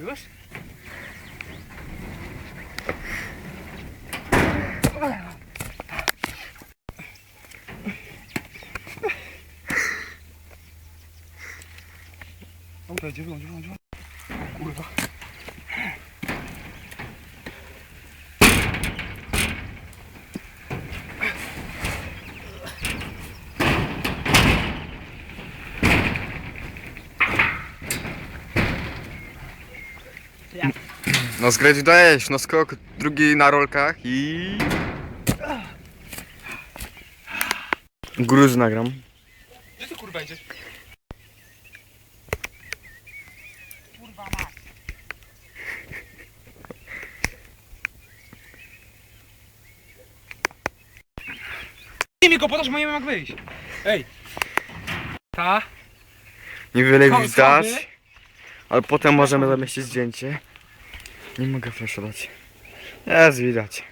Już? Dobra, wyłącz, wyłącz, wyłącz. Kurwa. No zgrać dajesz, no skok, drugi na rolkach i... Gruz nagram. Gdzie ty kurwa idziesz? Kurwa mać. Mi go podasz, bo nie wiem jak wyjść. Ej. Ta. Ko- widać, schody. Ale potem możemy zamieścić zdjęcie. Nie mogę flashować. Jest widać.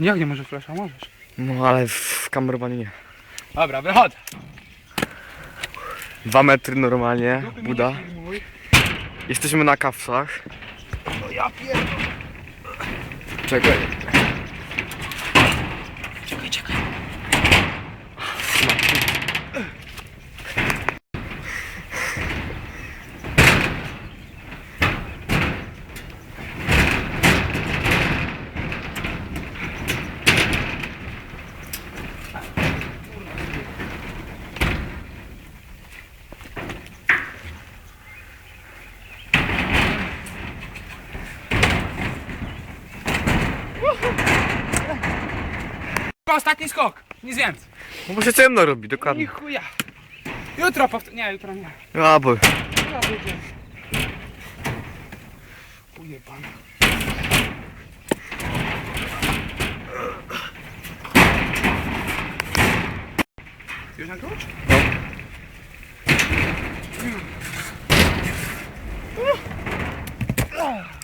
Jak nie może flasza, możesz. No ale w kamerowaniu nie. Dobra, wychodzę. Dwa metry normalnie, Buda. nie. Jesteśmy na kawsach. No ja pierdolę. Czekaj. Czekaj, czekaj. Uhu. Ostatni skok, nic więcej. No bo się ciemno robi, I dokładnie. chuja. Jutro powtórzę. Nie, jutro nie. A bo. Jutro wyjdzie. Ujebana. Już na klucz? No. Hmm.